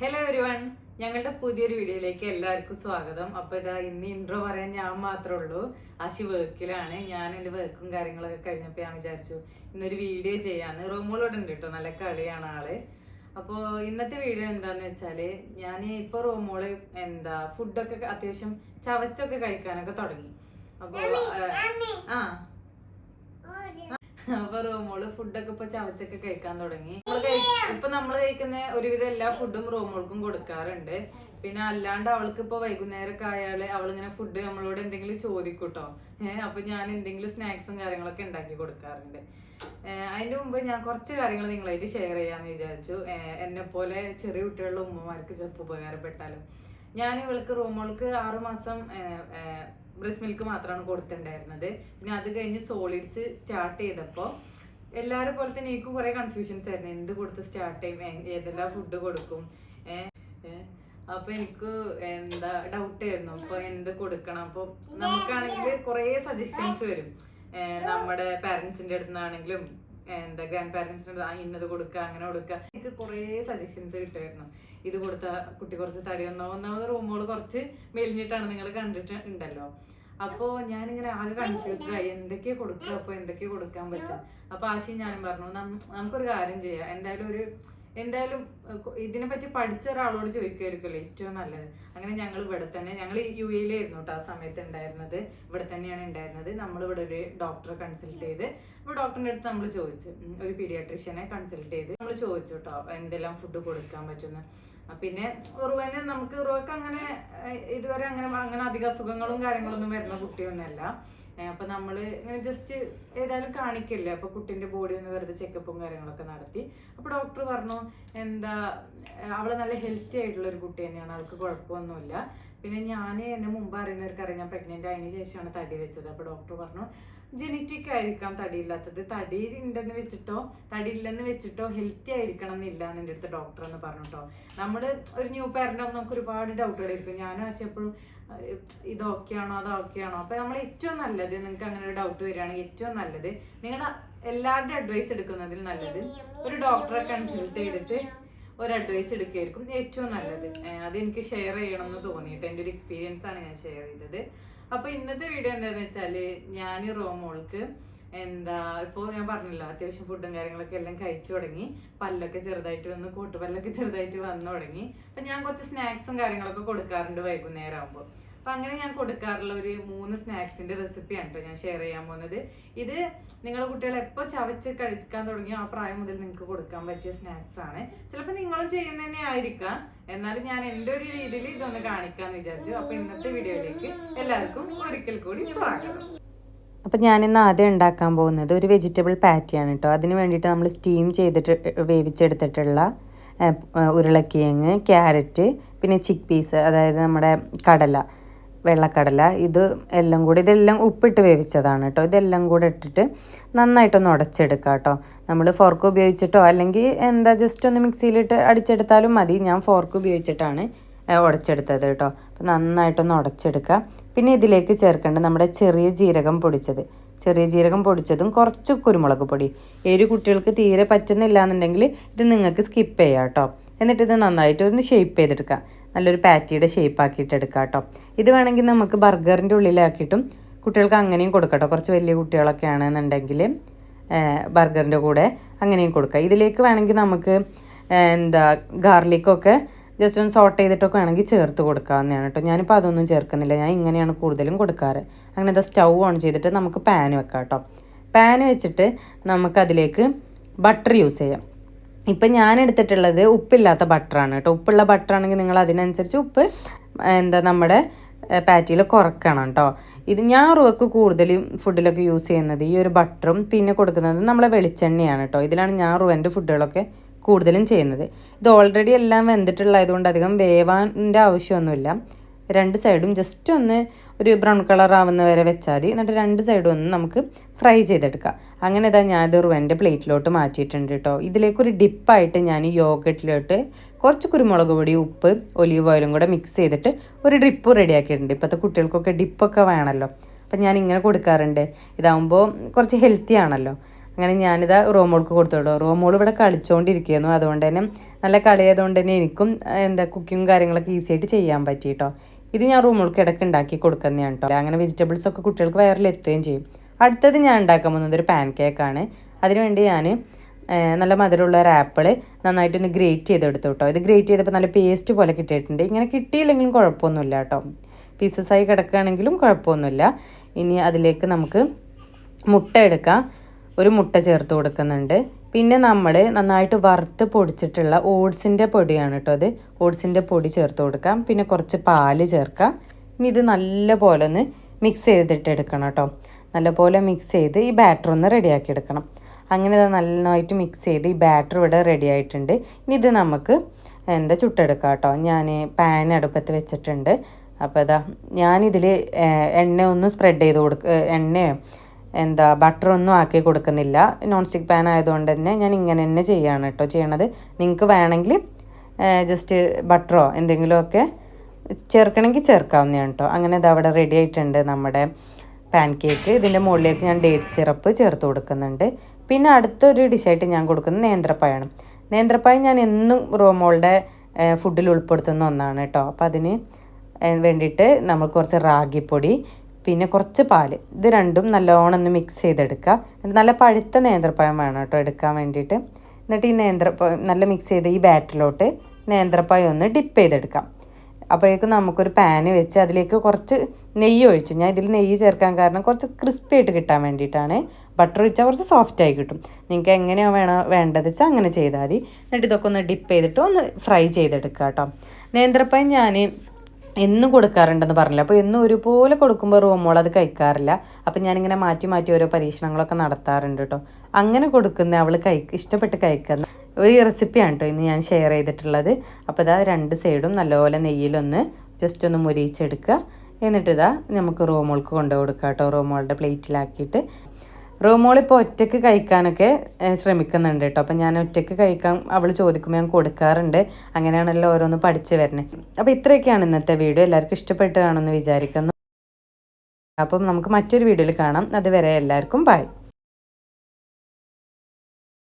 Hello everyone ഞങ്ങളുടെ പുതിയൊരു വീഡിയോയിലേക്ക് എല്ലാവർക്കും സ്വാഗതം. അപ്പോൾ ഇതാ ഇന്ന് ഇൻട്രോ പറയാൻ ഞാൻ മാത്രമേ ഉള്ളൂ. ആശി വർക്കിലാണ് ഞാൻ എന്റെ വർക്കും കാര്യങ്ങളൊക്കെ കഴിഞ്ഞപ്പോൾ ഞാൻ വിചാരിച്ചു ഇന്നൊരു വീഡിയോ ചെയ്യാന്ന്. റോമോളോട് ഉണ്ട് കേട്ടോ നല്ല കളിയാണ് ആൾ. അപ്പോൾ ഇന്നത്തെ വീഡിയോ എന്താന്ന് വെച്ചാൽ ഞാൻ ഇപ്പൊ റോമോൾ എന്താ ഫുഡൊക്കെ അത്യാവശ്യം ചവച്ചൊക്കെ കഴിക്കാനൊക്കെ തുടങ്ങി. അപ്പൊ ആ. അപ്പൊ റൂമോൾ ഫുഡൊക്കെ ഇപ്പൊ ചവച്ചൊക്കെ കഴിക്കാൻ തുടങ്ങി. ഇപ്പൊ നമ്മൾ കഴിക്കുന്ന ഒരുവിധം എല്ലാ ഫുഡും റൂമോൾക്കും കൊടുക്കാറുണ്ട്. പിന്നെ അല്ലാണ്ട് അവൾക്ക് ഇപ്പൊ വൈകുന്നേരമൊക്കെ ആയാൽ അവളിങ്ങനെ ഫുഡ് നമ്മളോട് എന്തെങ്കിലും ചോദിക്കൂട്ടോ. ഏഹ് അപ്പൊ ഞാൻ എന്തെങ്കിലും സ്നാക്സും കാര്യങ്ങളൊക്കെ ഉണ്ടാക്കി കൊടുക്കാറുണ്ട്. അതിന്റെ മുമ്പ് ഞാൻ കുറച്ച് കാര്യങ്ങൾ നിങ്ങളായിട്ട് ഷെയർ ചെയ്യാന്ന് വിചാരിച്ചു. എന്നെ പോലെ ചെറിയ കുട്ടികളുടെ ഉമ്മമാർക്ക് ചിലപ്പോൾ ഉപകാരപ്പെട്ടാലും. ഞാൻ ഇവൾക്ക് റൂമോൾക്ക് ആറുമാസം ബ്രസ്റ്റ് മിൽക്ക് മാത്രമാണ് കൊടുത്തിട്ടുണ്ടായിരുന്നത് പിന്നെ അത് കഴിഞ്ഞ് സോളിഡ്സ് സ്റ്റാർട്ട് ചെയ്തപ്പോൾ എല്ലാവരും പോലെ തന്നെ എനിക്ക് കുറെ കൺഫ്യൂഷൻസ് ആയിരുന്നു. എന്ത് കൊടുത്ത് സ്റ്റാർട്ട് ചെയ്യും? ഏതെല്ലാം ഫുഡ് കൊടുക്കും? അപ്പൊ എനിക്ക് എന്താ ഡൗട്ട് ആയിരുന്നു. അപ്പൊ എന്ത് കൊടുക്കണം? അപ്പൊ നമുക്കാണെങ്കിൽ കുറെ സജഷൻസ് വരും. നമ്മുടെ പാരന്റ്സിന്റെ അടുത്ത് നിന്നാണെങ്കിലും എന്താ ഗ്രാൻഡ് പാരന്റ്സിന് ഇന്നത് കൊടുക്കുക അങ്ങനെ കൊടുക്കുക എനിക്ക് കുറെ സജഷൻസ് കിട്ടുമായിരുന്നു ഇത് കൊടുത്ത കുട്ടി കുറച്ച് തടി ഒന്നോ ഒന്നാമത് റൂമുകൾ കുറച്ച് മെലിഞ്ഞിട്ടാണ് നിങ്ങൾ കണ്ടിട്ട് ഉണ്ടല്ലോ. അപ്പോ ഞാനിങ്ങനെ ആകെ കൺഫ്യൂസ്ഡ് ആയി. എന്തൊക്കെ കൊടുക്കുക അപ്പൊ എന്തൊക്കെ കൊടുക്കാൻ പറ്റും? അപ്പൊ ആശി ഞാനും പറഞ്ഞു "നം- നമുക്കൊരു കാര്യം ചെയ്യാം. എന്തായാലും ഒരു എന്തായാലും ഇതിനെ പറ്റി പഠിച്ച ഒരാളോട് ചോദിക്കുമായിരിക്കുമല്ലോ ഏറ്റവും നല്ലത്. അങ്ങനെ ഞങ്ങൾ ഇവിടെ തന്നെ ഞങ്ങൾ യു എയിലായിരുന്നു കേട്ടോ ആ സമയത്ത് ഉണ്ടായിരുന്നത്. ഇവിടെ തന്നെയാണ് ഉണ്ടായിരുന്നത്. നമ്മൾ ഇവിടെ ഒരു ഡോക്ടറെ കൺസൾട്ട് ചെയ്ത് അപ്പോൾ ഡോക്ടറിന്റെ അടുത്ത് നമ്മൾ ചോദിച്ചു. ഒരു പീഡിയാട്രീഷ്യനെ കൺസൾട്ട് ചെയ്ത് നമ്മൾ ചോദിച്ചു കേട്ടോ എന്തെല്ലാം ഫുഡ് കൊടുക്കാൻ പറ്റുന്ന. പിന്നെ ഉറുവനെ നമുക്ക് ഉറുവക്ക് അങ്ങനെ ഇതുവരെ അങ്ങനെ അങ്ങനെ അധിക അസുഖങ്ങളും കാര്യങ്ങളൊന്നും വരുന്ന കുട്ടിയൊന്നുമല്ല അപ്പൊ നമ്മൾ ഇങ്ങനെ ജസ്റ്റ് ഏതായാലും കാണിക്കില്ല? അപ്പൊ കുട്ടിന്റെ ബോഡി ഒന്ന് വെറുതെ ചെക്കപ്പും കാര്യങ്ങളൊക്കെ നടത്തി. അപ്പൊ ഡോക്ടർ പറഞ്ഞു എന്താ അവളെ അവൾ നല്ല ഹെൽത്തി ആയിട്ടുള്ള ഒരു കുട്ടി തന്നെയാണ്. അവൾക്ക് കുഴപ്പമൊന്നുമില്ല. പിന്നെ ഞാൻ എന്നെ മുമ്പ് അറിയുന്നവർക്ക് അറിയാം ഞാൻ പ്രഗ്നന്റ് ആയതിനു ശേഷമാണ് തടി വെച്ചത്. അപ്പൊ ഡോക്ടർ പറഞ്ഞു ജനറ്റിക് ആയിരിക്കാം തടിയില്ലാത്തത്. തടി ഉണ്ടെന്ന് വെച്ചിട്ടോ തടി ഇല്ലെന്ന് വെച്ചിട്ടോ ഹെൽത്തി ആയിരിക്കണം എന്നില്ല എന്ന് അടുത്ത് ഡോക്ടർ എന്ന് പറഞ്ഞു കേട്ടോ നമ്മൾ ഒരു ന്യൂ പാരന്റ് ആകുമ്പോൾ നമുക്ക് ഒരുപാട് ഡൗട്ടുകൾ ഇരിക്കും ഞാനും ആശ എപ്പോഴും ഇത് ഓക്കെയാണോ അത് ഓക്കെയാണോ അപ്പോൾ നമ്മൾ ഏറ്റവും നല്ലത് നിങ്ങൾക്ക് അങ്ങനെ ഒരു ഡൗട്ട് വരികയാണെങ്കിൽ ഏറ്റവും നല്ലത് നിങ്ങളുടെ എല്ലാവരുടെയും അഡ്വൈസ് എടുക്കുന്നതിൽ നല്ലത് ഒരു ഡോക്ടറെ കൺസൾട്ട് ചെയ്തിട്ട് ഒരു അഡ്വൈസ് എടുക്കുകയായിരിക്കും ഏറ്റവും നല്ലത്. അത് എനിക്ക് ഷെയർ ചെയ്യണം എന്ന് തോന്നിയിട്ട് എന്റെ ഒരു എക്സ്പീരിയൻസ് ആണ് ഞാൻ ഷെയർ ചെയ്തത്. അപ്പൊ ഇന്നത്തെ വീഡിയോ എന്താന്ന് വെച്ചാൽ ഞാൻ റോമോൾക്ക് എന്താ ഇപ്പൊ ഞാൻ പറഞ്ഞല്ലോ അത്യാവശ്യം ഫുഡും കാര്യങ്ങളൊക്കെ എല്ലാം കഴിച്ചു തുടങ്ങി. പല്ലൊക്കെ ചെറുതായിട്ട് വന്ന് കൂട്ടുപല്ലൊക്കെ ചെറുതായിട്ട് വന്നു തുടങ്ങി. അപ്പൊ ഞാൻ കുറച്ച് സ്നാക്സും കാര്യങ്ങളൊക്കെ കൊടുക്കാറുണ്ട് വൈകുന്നേരം ആകുമ്പോൾ അപ്പൊ അങ്ങനെ ഞാൻ കൊടുക്കാറുള്ള ഒരു മൂന്ന് സ്നാക്സിന്റെ റെസിപ്പിയാണ് കേട്ടോ ഞാൻ ഷെയർ ചെയ്യാൻ പോകുന്നത്. ഇത് നിങ്ങളുടെ കുട്ടികൾ എപ്പോൾ ചവച്ച് കഴിക്കാൻ തുടങ്ങിയോ ആ പ്രായം മുതൽ നിങ്ങൾക്ക് കൊടുക്കാൻ പറ്റിയ സ്നാക്സ് ആണ്. ചിലപ്പോൾ നിങ്ങളും ചെയ്യുന്ന തന്നെ ആയിരിക്കാം. എന്നാലും ഞാൻ എന്റെ ഒരു രീതിയിൽ ഇതൊന്ന് കാണിക്കാന്ന് വിചാരിച്ചു. അപ്പൊ ഇന്നത്തെ വീഡിയോയിലേക്ക് എല്ലാവർക്കും ഒരിക്കൽ കൂടി സ്വാഗതം. അപ്പം ഞാനിന്ന് ആദ്യം ഉണ്ടാക്കാൻ പോകുന്നത് ഒരു വെജിറ്റബിൾ പാറ്റിയാണ് കേട്ടോ അതിന് വേണ്ടിയിട്ട് നമ്മൾ സ്റ്റീം ചെയ്തിട്ട് വേവിച്ചെടുത്തിട്ടുള്ള ഉരുളക്കിഴങ്ങ് ക്യാരറ്റ് പിന്നെ ചിക്ക് പീസ് അതായത് നമ്മുടെ കടല. വെള്ളക്കടല ഇത് എല്ലാം കൂടി ഇതെല്ലാം ഉപ്പിട്ട് വേവിച്ചതാണ് കേട്ടോ. ഇതെല്ലാം കൂടെ ഇട്ടിട്ട് നന്നായിട്ടൊന്ന് ഉടച്ചെടുക്കുക കേട്ടോ. നമ്മൾ ഫോർക്ക് ഉപയോഗിച്ചിട്ടോ അല്ലെങ്കിൽ എന്താ ജസ്റ്റ് ഒന്ന് മിക്സിയിലിട്ട് അടിച്ചെടുത്താലും മതി. ഞാൻ ഫോർക്ക് ഉപയോഗിച്ചിട്ടാണ് ഉടച്ചെടുത്തത് കേട്ടോ. അപ്പം നന്നായിട്ടൊന്ന് ഉടച്ചെടുക്കുക പിന്നെ ഇതിലേക്ക് ചേർക്കേണ്ടത് നമ്മുടെ ചെറിയ ജീരകം പൊടിച്ചത്. ചെറിയ ജീരകം പൊടിച്ചതും കുറച്ച് കുരുമുളക് പൊടി. ഏഴ് കുട്ടികൾക്ക് തീരെ പറ്റുന്നില്ല എന്നുണ്ടെങ്കിൽ ഇത് നിങ്ങൾക്ക് സ്കിപ്പ് ചെയ്യാം കേട്ടോ. എന്നിട്ട് ഇത് നന്നായിട്ട് ഒന്ന് ഷേപ്പ് ചെയ്തെടുക്കുക നല്ലൊരു പാറ്റിയുടെ ഷേപ്പ് ആക്കിയിട്ട് എടുക്കുക കേട്ടോ ഇത് വേണമെങ്കിൽ നമുക്ക് ബർഗറിന്റെ ഉള്ളിലാക്കിയിട്ടും കുട്ടികൾക്ക് അങ്ങനെയും കൊടുക്കട്ടോ കുറച്ച് വലിയ കുട്ടികളൊക്കെ ആണെന്നുണ്ടെങ്കിൽ ബർഗറിന്റെ കൂടെ അങ്ങനെയും കൊടുക്കുക ഇതിലേക്ക് വേണമെങ്കിൽ നമുക്ക് എന്താ ഗാർലിക്കൊക്കെ ജസ്റ്റ് ഒന്ന് സോട്ട് ചെയ്തിട്ടൊക്കെ വേണമെങ്കിൽ ചേർത്ത് കൊടുക്കാവുന്നതാണ് കേട്ടോ ഞാനിപ്പോൾ അതൊന്നും ചേർക്കുന്നില്ല. ഞാൻ ഇങ്ങനെയാണ് കൂടുതലും കൊടുക്കാറ്. അങ്ങനെ ഇതാ സ്റ്റൗ ഓൺ ചെയ്തിട്ട് നമുക്ക് പാൻ വെക്കാം കേട്ടോ പാൻ വെച്ചിട്ട് നമുക്കതിലേക്ക് ബട്ടർ യൂസ് ചെയ്യാം. ഇപ്പം ഞാൻ എടുത്തിട്ടുള്ളത് ഉപ്പില്ലാത്ത ബട്ടറാണ് കേട്ടോ. ഉപ്പുള്ള ബട്ടറാണെങ്കിൽ നിങ്ങൾ അതിനനുസരിച്ച് ഉപ്പ് എന്താ നമ്മുടെ പാറ്റിയിൽ കുറക്കണം കേട്ടോ ഇത് ഞാൻ റുവക്ക് കൂടുതലും ഫുഡിലൊക്കെ യൂസ് ചെയ്യുന്നത് ഈ ഒരു ബട്ടറും പിന്നെ കൊടുക്കുന്നത് നമ്മളെ വെളിച്ചെണ്ണയാണ് കേട്ടോ ഇതിലാണ് ഞാൻ റുവന്റെ ഫുഡുകളൊക്കെ കൂടുതലും ചെയ്യുന്നത്. ഇത് ഓൾറെഡി എല്ലാം വെന്തിട്ടുള്ളതുകൊണ്ട് അധികം വേവാന്റെ ആവശ്യമൊന്നുമില്ല. രണ്ട് സൈഡും ജസ്റ്റ് ഒന്ന് ഒരു ബ്രൗൺ കളർ ആവുന്ന വരെ വെച്ചാൽ മതി എന്നിട്ട് രണ്ട് സൈഡും ഒന്ന് നമുക്ക് ഫ്രൈ ചെയ്തെടുക്കാം. അങ്ങനെ ഇതാ ഞാൻ ഇത് റുവന്റെ പ്ലേറ്റിലോട്ട് മാറ്റിയിട്ടുണ്ട് കേട്ടോ ഇതിലേക്കൊരു ഡിപ്പായിട്ട് ഞാൻ യോഗട്ടിലോട്ട് കുറച്ച് കുരുമുളക് പൊടി ഉപ്പ് ഒലീവ് ഓയിലും കൂടെ മിക്സ് ചെയ്തിട്ട് ഒരു ഡ്രിപ്പ് റെഡിയാക്കിയിട്ടുണ്ട് ഇപ്പോഴത്തെ കുട്ടികൾക്കൊക്കെ ഡിപ്പൊക്കെ വേണമല്ലോ അപ്പം ഞാൻ ഇങ്ങനെ കൊടുക്കാറുണ്ട്. ഇതാവുമ്പോൾ കുറച്ച് ഹെൽത്തി ആണല്ലോ. അങ്ങനെ ഞാനിതാ റോമോൾക്ക് കൊടുത്തോളൂ റോമോൾ ഇവിടെ കളിച്ചുകൊണ്ടിരിക്കുന്നു അതുകൊണ്ട് തന്നെ നല്ല കളിയായതുകൊണ്ട് തന്നെ എനിക്കും എന്താ കുക്കിങ്ങും കാര്യങ്ങളൊക്കെ ഈസി ആയിട്ട് ചെയ്യാൻ പറ്റി കേട്ടോ ഇത് ഞാൻ റൂമുകൾക്ക് ഇടയ്ക്ക് ഉണ്ടാക്കി കൊടുക്കുന്നതാണ് കേട്ടോ അങ്ങനെ വെജിറ്റബിൾസ് ഒക്കെ കുട്ടികൾക്ക് വയറിലെത്തുകയും ചെയ്യും. അടുത്തത് ഞാൻ ഉണ്ടാക്കാൻ പോകുന്നത് ഒരു പാൻ കേക്കാണ് അതിനുവേണ്ടി ഞാൻ നല്ല മധുരമുള്ള ഒരു ആപ്പിൾ നന്നായിട്ടൊന്ന് ഗ്രേറ്റ് ചെയ്തെടുത്തു കേട്ടോ ഇത് ഗ്രേറ്റ് ചെയ്തപ്പോൾ നല്ല പേസ്റ്റ് പോലെ കിട്ടിയിട്ടുണ്ട്. ഇങ്ങനെ കിട്ടിയില്ലെങ്കിലും കുഴപ്പമൊന്നുമില്ല കേട്ടോ പീസസായി കിടക്കുകയാണെങ്കിലും കുഴപ്പമൊന്നുമില്ല. ഇനി അതിലേക്ക് നമുക്ക് മുട്ട എടുക്കാം. ഒരു മുട്ട ചേർത്ത് കൊടുക്കുന്നുണ്ട്. പിന്നെ നമ്മൾ നന്നായിട്ട് വറുത്ത് പൊടിച്ചിട്ടുള്ള ഓട്സിന്റെ പൊടിയാണ് കേട്ടോ അത്. ഓട്സിന്റെ പൊടി ചേർത്ത് കൊടുക്കാം. പിന്നെ കുറച്ച് പാൽ ചേർക്കാം. ഇനി ഇത് നല്ലപോലെ ഒന്ന് മിക്സ് ചെയ്തിട്ട് എടുക്കണം കേട്ടോ. നല്ലപോലെ മിക്സ് ചെയ്ത് ഈ ബാറ്റർ ഒന്ന് റെഡിയാക്കി എടുക്കണം. അങ്ങനെ ഇത് നന്നായിട്ട് മിക്സ് ചെയ്ത് ഈ ബാറ്റർ ഇവിടെ റെഡി ആയിട്ടുണ്ട്. ഇനി ഇത് നമുക്ക് എന്താ ചുട്ടെടുക്കാം കേട്ടോ. ഞാൻ പാൻ അടുപ്പത്ത് വെച്ചിട്ടുണ്ട്. അപ്പോൾ ഇതാ ഞാനിതിൽ എണ്ണ ഒന്ന് സ്പ്രെഡ് ചെയ്ത് കൊടുക്കുക എണ്ണയോ എന്താ ബട്ടറൊന്നും ആക്കി കൊടുക്കുന്നില്ല. നോൺ സ്റ്റിക്ക് പാൻ ആയതുകൊണ്ട് തന്നെ ഞാൻ ഇങ്ങനെ തന്നെ ചെയ്യാണ് കേട്ടോ ചെയ്യണത്. നിങ്ങൾക്ക് വേണമെങ്കിൽ ജസ്റ്റ് ബട്ടറോ എന്തെങ്കിലുമൊക്കെ ചേർക്കണമെങ്കിൽ ചേർക്കാവുന്നതാണ് കേട്ടോ അങ്ങനെ ഇത് അവിടെ റെഡി ആയിട്ടുണ്ട് നമ്മുടെ പാൻ കേക്ക് ഇതിന്റെ മുകളിലേക്ക് ഞാൻ ഡേറ്റ് സിറപ്പ് ചേർത്ത് കൊടുക്കുന്നുണ്ട്. പിന്നെ അടുത്തൊരു ഡിഷായിട്ട് ഞാൻ കൊടുക്കുന്നത് നേന്ത്രപ്പായാണ് നേന്ത്രപ്പായ ഞാൻ എന്നും റോമോളുടെ ഫുഡിൽ ഉൾപ്പെടുത്തുന്ന ഒന്നാണ് കേട്ടോ അപ്പോൾ അതിന് വേണ്ടിയിട്ട് നമ്മൾ കുറച്ച് റാഗിപ്പൊടി പിന്നെ കുറച്ച് പാൽ. ഇത് രണ്ടും നല്ലോണം ഒന്ന് മിക്സ് ചെയ്തെടുക്കുക. എന്നിട്ട് നല്ല പഴുത്ത നേന്ത്രപ്പഴം വേണം കേട്ടോ എടുക്കാൻ വേണ്ടിയിട്ട്. എന്നിട്ട് ഈ നേന്ത്രപ്പഴം നല്ല മിക്സ് ചെയ്ത് ഈ ബാറ്ററിലോട്ട് നേന്ത്രപ്പഴം ഒന്ന് ഡിപ്പ് ചെയ്തെടുക്കാം. അപ്പോഴേക്കും നമുക്കൊരു പാന് വെച്ച് അതിലേക്ക് കുറച്ച് നെയ്യ് ഒഴിച്ചു. ഞാൻ ഇതിൽ നെയ്യ് ചേർക്കാൻ കാരണം കുറച്ച് ക്രിസ്പി ആയിട്ട് കിട്ടാൻ വേണ്ടിയിട്ടാണ്. ബട്ടർ ഒഴിച്ചാൽ കുറച്ച് സോഫ്റ്റ് ആയി കിട്ടും. നിങ്ങൾക്ക് എങ്ങനെയാണ് വേണോ വേണ്ടത് വെച്ചാൽ അങ്ങനെ ചെയ്താൽ മതി. എന്നിട്ട് ഇതൊക്കെ ഒന്ന് ഡിപ്പ് ചെയ്തിട്ട് ഒന്ന് ഫ്രൈ ചെയ്തെടുക്കുക കേട്ടോ. നേന്ത്രപ്പഴം ഞാൻ എന്നും കൊടുക്കാറുണ്ടെന്ന് പറഞ്ഞില്ല. അപ്പോൾ എന്നും ഒരുപോലെ കൊടുക്കുമ്പോൾ റൂമോൾ അത് കഴിക്കാറില്ല. അപ്പം ഞാനിങ്ങനെ മാറ്റി മാറ്റി ഓരോ പരീക്ഷണങ്ങളൊക്കെ നടത്താറുണ്ട് കേട്ടോ അങ്ങനെ കൊടുക്കുന്ന അവൾ കഴി ഇഷ്ടപ്പെട്ട് കഴിക്കുന്ന ഒരു റെസിപ്പിയാണ് കേട്ടോ ഇന്ന് ഞാൻ ഷെയർ ചെയ്തിട്ടുള്ളത്. അപ്പോൾ ഇതാ രണ്ട് സൈഡും നല്ലപോലെ നെയ്യിലൊന്ന് ജസ്റ്റ് ഒന്ന് മുരിയിച്ചെടുക്കുക. എന്നിട്ട് ഇതാ നമുക്ക് റൂമോൾക്ക് കൊണ്ടു കൊടുക്കാം കേട്ടോ റൂമോളുടെ പ്ലേറ്റിലാക്കിയിട്ട് റോമോൾ ഇപ്പോൾ ഒറ്റയ്ക്ക് കഴിക്കാനൊക്കെ ശ്രമിക്കുന്നുണ്ട് കേട്ടോ. അപ്പം ഞാൻ ഒറ്റയ്ക്ക് കഴിക്കാൻ അവൾ ചോദിക്കുമ്പോൾ ഞാൻ കൊടുക്കാറുണ്ട്. അങ്ങനെയാണല്ലോ ഓരോന്ന് പഠിച്ച് വരുന്നത് അപ്പോൾ ഇത്രയൊക്കെയാണ് ഇന്നത്തെ വീഡിയോ. എല്ലാവർക്കും ഇഷ്ടപ്പെട്ടതാണെന്ന് വിചാരിക്കുന്നു. അപ്പം നമുക്ക് മറ്റൊരു വീഡിയോയിൽ കാണാം. അതുവരെ എല്ലാവർക്കും ബൈ.